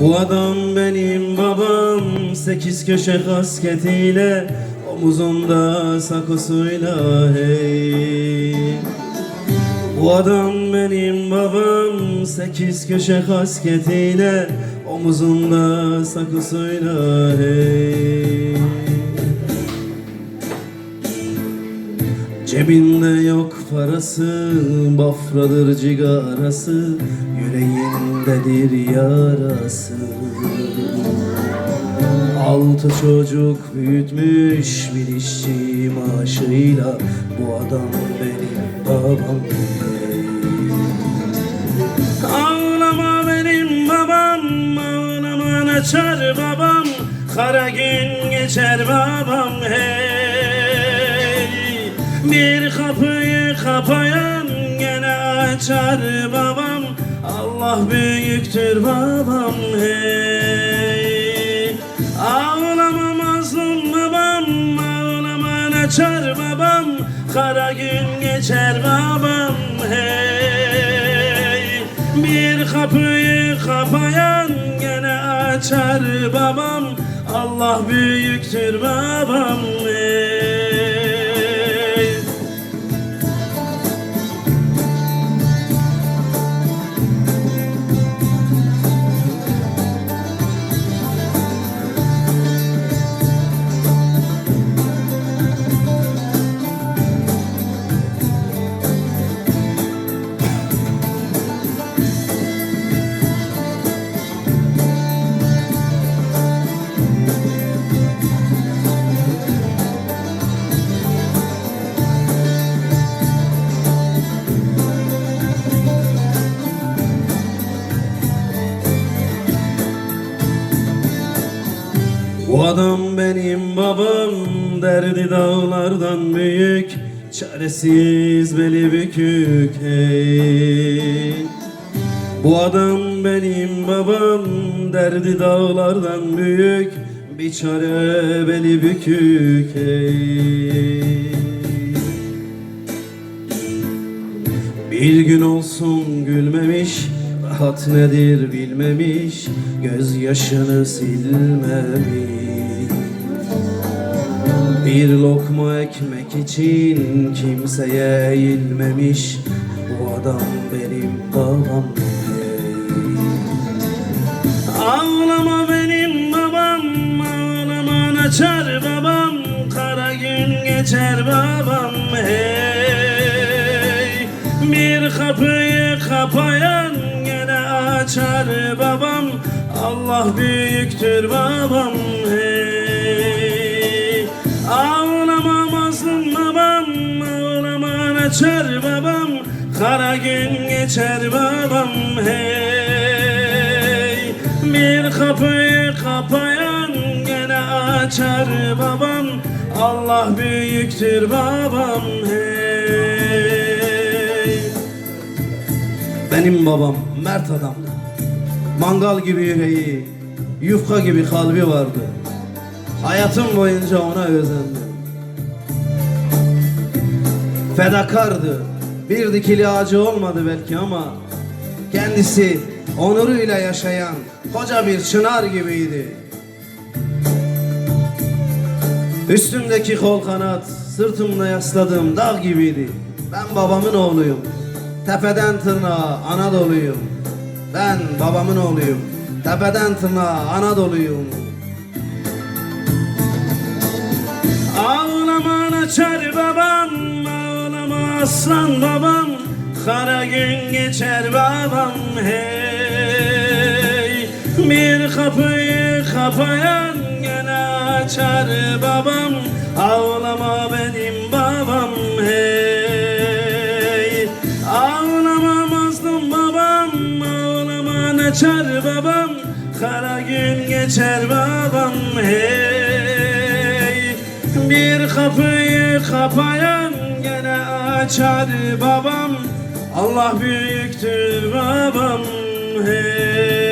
Bu adam benim babam Sekiz köşe kasketiyle Omuzunda sakosuyla hey. Bu adam benim babam Sekiz köşe kasketiyle Omuzunda sakosuyla hey Cebinde yok parası, bafradır cigarası, yüreğindedir yarası. Altı çocuk büyütmüş bir işçi maaşıyla, bu adam benim babam. Ağlama benim babam, ağlama açar babam, kara gün geçer babam hey. Bir kapıyı kapayan gene açar babam, Allah büyüktür babam hey. Ağlama mazlum babam, ağlama açar babam, kara gün geçer babam hey. Bir kapıyı kapayan gene açar babam Allah büyüktür babam ey. Adam benim babam derdi dağlardan büyük. Çaresiz beli bükük hey. Bu adam benim babam derdi dağlardan büyük. Bir çare beli bükük hey. Bir gün olsun gülmemiş Rahat nedir bilmemiş. Gözyaşını silmemiş Bir lokma ekmek için Kimseye eğilmemiş. Bu adam benim babam. Ağlama benim babam Ağlama açar babam. Kara gün geçer babam hey. Bir kapıyı kapayan gene açar babam. Allah büyüktür babam hey Ağlama mazlum babam Ağlama açar babam Kara gün geçer babam hey. Bir kapıyı kapayan gene açar babam Allah büyüktür babam hey. Benim babam mert adamdı Mangal gibi yüreği Yufka gibi kalbi vardı Hayatım boyunca ona özendim. Fedakardı. Bir dikili ağacı olmadı belki ama Kendisi onuruyla yaşayan Koca bir çınar gibiydi. Üstümdeki kol kanat Sırtımda yasladığım dağ gibiydi. Ben babamın oğluyum. Tepeden tırnağa Anadolu'yum. Ben babamın oğluyum. Tepeden tırnağa Anadolu'yum açar babam Ağlama aslan babam Kara gün geçer babam hey. Bir kapıyı kapayan gene açar babam. Ağlama benim babam hey. Ağlama mazlum babam Ağlama açar babam. Kara gün geçer babam hey Bir kapıyı kapayan gene açar babam. Allah büyüktür babam hey